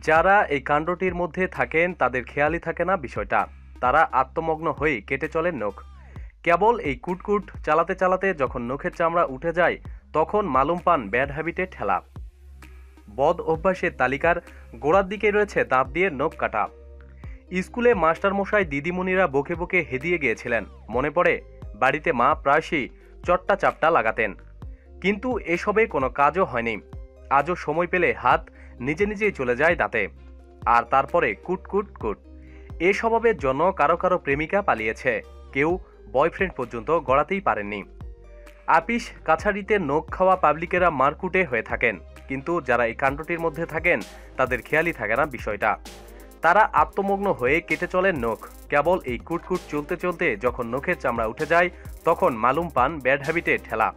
যারা এই কাণ্ডটির মধ্যে থাকেন, তাদের খেয়ালই থাকে না বিষয়টা। তারা আত্মমগ্ন হয়ে কেটে চলেন নখ। কেবল এই কুটকুট চালাতে চালাতে যখন নখের চামড়া উঠে যায়, তখন মালুম পান ব্যাড হ্যাবিটে ঠেলা। বদ অভ্যাসের তালিকার গোড়ার দিকে রয়েছে দাঁত দিয়ে নখ কাটা। স্কুলে মাস্টারমশাই দিদিমণিরা বকে বকে হেদিয়ে গিয়েছিলেন। মনে পড়ে, বাড়িতে মা প্রায়শই চট্টা চাপটা লাগাতেন। কিন্তু এসবে কোনো কাজও হয়নি। আজও সময় পেলে হাত নিজে নিজেই চলে যায় দাঁতে। আর তারপরে কুট কুট কুট। এ স্বভাবের জন্য কারও কারও প্রেমিকা পালিয়েছে। কেউ বয়ফ্রেন্ড পর্যন্ত গড়াতেই পারেননি। আপিস কাছারিতে নখ খাওয়া পাবলিকেরা মারকুটে হয়ে থাকেন। কিন্তু যারা এই কাণ্ডটির মধ্যে থাকেন, তাদের খেয়ালই থাকে না বিষয়টা। তারা আত্মমগ্ন হয়ে কেটে চলেন নখ। কেবল এই কুটকুট চলতে চলতে যখন নখের চামড়া উঠে যায়, তখন মালুম পান ব্যাড হ্যাবিটে ঠেলা।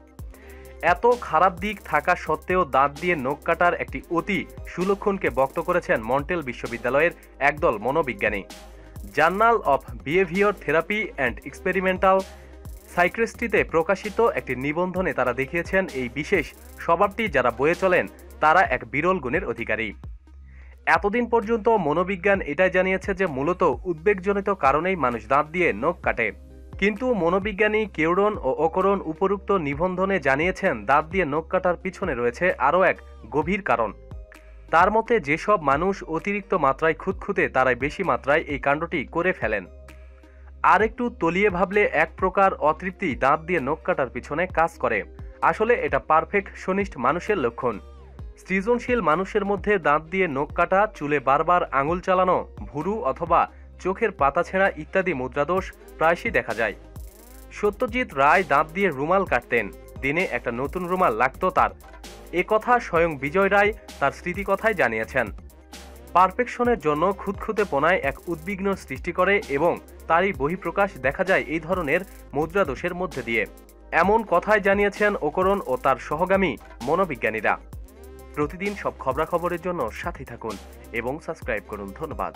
এত খারাপ দিক থাকা সত্ত্বেও দাঁত দিয়ে নখ কাটার একটি অতি সুলক্ষণকে বক্ত করেছেন মন্টেল বিশ্ববিদ্যালয়ের একদল মনোবিজ্ঞানী। Journal of behaviour therapy and experimental সাইক্রেস্ট্রিতে প্রকাশিত একটি নিবন্ধনে তারা দেখিয়েছেন, এই বিশেষ স্বভাবটি যারা বয়ে চলেন, তারা এক বিরল গুণের অধিকারী। এতদিন পর্যন্ত মনোবিজ্ঞান এটাই জানিয়েছে যে, মূলত উদ্বেগজনিত কারণেই মানুষ দাঁত দিয়ে নখ কাটে। কিন্তু মনোবিজ্ঞানী কেউরন ও অকরণ উপরুক্ত নিবন্ধনে জানিয়েছেন, দাঁত দিয়ে নখ কাটার পিছনে রয়েছে আরও এক গভীর কারণ। তার মতে, যেসব মানুষ অতিরিক্ত মাত্রায় খুঁতখুঁতে, তারাই বেশি মাত্রায় এই কাণ্ডটি করে ফেলেন। আর একটু তলিয়ে ভাবলে, এক প্রকার অতৃপ্তি দাঁত দিয়ে নখ কাটার পিছনে কাজ করে। আসলে এটা পারফেক্ট শনিষ্ঠ মানুষের লক্ষণ। সৃজনশীল মানুষের মধ্যে দাঁত দিয়ে নখ কাটা, চুলে বারবার আঙুল চালানো, ভুরু অথবা চোখের পাতা ছেঁড়া ইত্যাদি মুদ্রাদোষ প্রায়শই দেখা যায়। সত্যজিৎ রায় দাঁত দিয়ে রুমাল কাটতেন। দিনে একটা নতুন রুমাল লাগত তার। এ কথা স্বয়ং বিজয় রায় তার স্মৃতিকথায় জানিয়েছেন। পারফেকশনের জন্য খুঁতখুঁতে পোনায় এক উদ্বিগ্ন সৃষ্টি করে এবং তারই বহিঃপ্রকাশ দেখা যায় এই ধরনের মুদ্রাদোষের মধ্যে দিয়ে। এমন কথাই জানিয়েছেন ওকরণ ও তার সহগামী মনোবিজ্ঞানীরা। প্রতিদিন সব খবরাখবরের জন্য সাথে থাকুন এবং সাবস্ক্রাইব করুন। ধন্যবাদ।